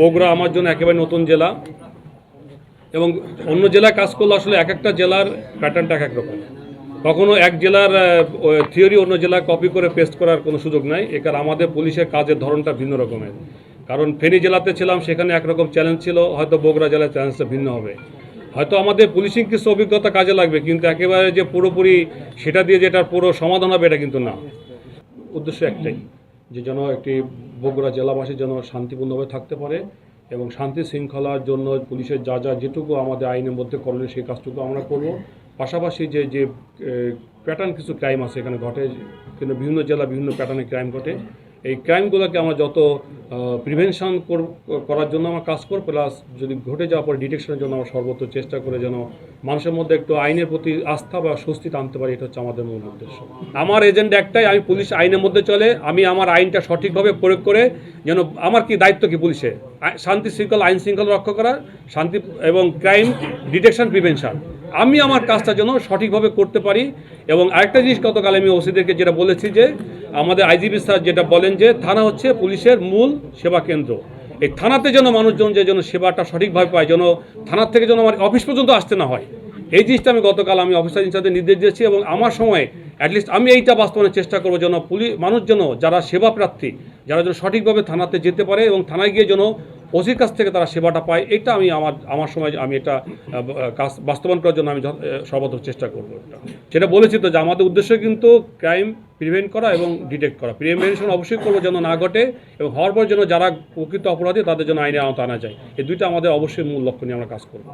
বগুড়া আমার জন্য একেবারে নতুন জেলা। এবং অন্য জেলায় কাজ করলে আসলে এক একটা জেলার প্যাটার্নটা এক এক রকম। কখনো এক জেলার থিওরি অন্য জেলায় কপি করে পেস্ট করার কোনো সুযোগ নাই। একার আমাদের পুলিশের কাজের ধরনটা ভিন্ন রকমের। কারণ ফেনী জেলাতে ছিলাম, সেখানে একরকম চ্যালেঞ্জ ছিল, হয়তো বগুড়া জেলার চ্যালেঞ্জটা ভিন্ন হবে। হয়তো আমাদের পুলিশিং কিছু অভিজ্ঞতা কাজে লাগবে, কিন্তু একেবারে যে পুরোপুরি সেটা দিয়ে যেটার পুরো সমাধান হবে, এটা কিন্তু না। উদ্দেশ্য একটাই। যে যেন একটি বগুড়া জেলাবাসী যেন শান্তিপূর্ণভাবে থাকতে পারে এবং শান্তি শৃঙ্খলার জন্য পুলিশের যা যা যেটুকু আমাদের আইনের মধ্যে করণীয়, সেই কাজটুকু আমরা করব। পাশাপাশি যে যে প্যাটার্ন কিছু ক্রাইম আছে এখানে ঘটে, কিন্তু বিভিন্ন জেলা বিভিন্ন প্যাটার্নে ক্রাইম ঘটে। এই ক্রাইমগুলোকে আমরা যত প্রিভেনশন করার জন্য আমরা কাজ করব প্লাস যদি ঘটে যাওয়ার পর ডিটেকশনের জন্য আমরা সর্বত্র চেষ্টা করে যেন মানুষের মধ্যে একটু আইনের প্রতি আস্থা বা স্বস্তি আনতে পারি, এটা হচ্ছে আমাদের মূল উদ্দেশ্য। আমার এজেন্ডা একটাই, আমি পুলিশ আইনের মধ্যে চলে, আমি আমার আইনটা সঠিকভাবে প্রয়োগ করে যেন, আমার কি দায়িত্ব কি পুলিশে শান্তি শৃঙ্খলা, আইন শৃঙ্খলা রক্ষা করা, শান্তি এবং ক্রাইম ডিটেকশন প্রিভেনশন আমি আমার কাজটা যেন সঠিকভাবে করতে পারি, এবং আরেকটা জিনিস গতকাল আমি ওসিদেরকে যেটা বলেছি যে আমাদের আইজিপি স্যার যেটা বলেন যে থানা হচ্ছে পুলিশের মূল সেবা কেন্দ্র। এই থানাতে যেন মানুষজন যে যেন সেবাটা সঠিকভাবে পায়, যেন থানার থেকে যেন আমার অফিস পর্যন্ত আসতে না হয়। এই জিনিসটা আমি গতকাল আমি অফিসার ইনচার্জের নির্দেশ দিয়েছি এবং আমার সময়ে অ্যাটলিস্ট আমি এইটা বাস্তবায়নের চেষ্টা করব যেন পুলিশ, মানুষ যেন যারা সেবা প্রার্থী, যারা যেন সঠিকভাবে থানাতে যেতে পারে এবং থানায় গিয়ে যেন ওসির কাছ থেকে তারা সেবাটা পায়। এটা আমি আমার আমার সময় আমি এটা কাজ বাস্তবায়ন করার জন্য আমি সর্বত্র চেষ্টা করব এটা। সেটা বলেছি তো যে আমাদের উদ্দেশ্য কিন্তু ক্রাইম প্রিভেন্ট করা এবং ডিটেক্ট করা। প্রিভেনশন অবশ্যই করব যেন না ঘটে এবং হওয়ার পর যেন যারা প্রকৃত অপরাধী তাদের জন্য আইনে আওতা আনা যায়। এই দুইটা আমাদের অবশ্যই মূল লক্ষ্য নিয়ে আমরা কাজ করব।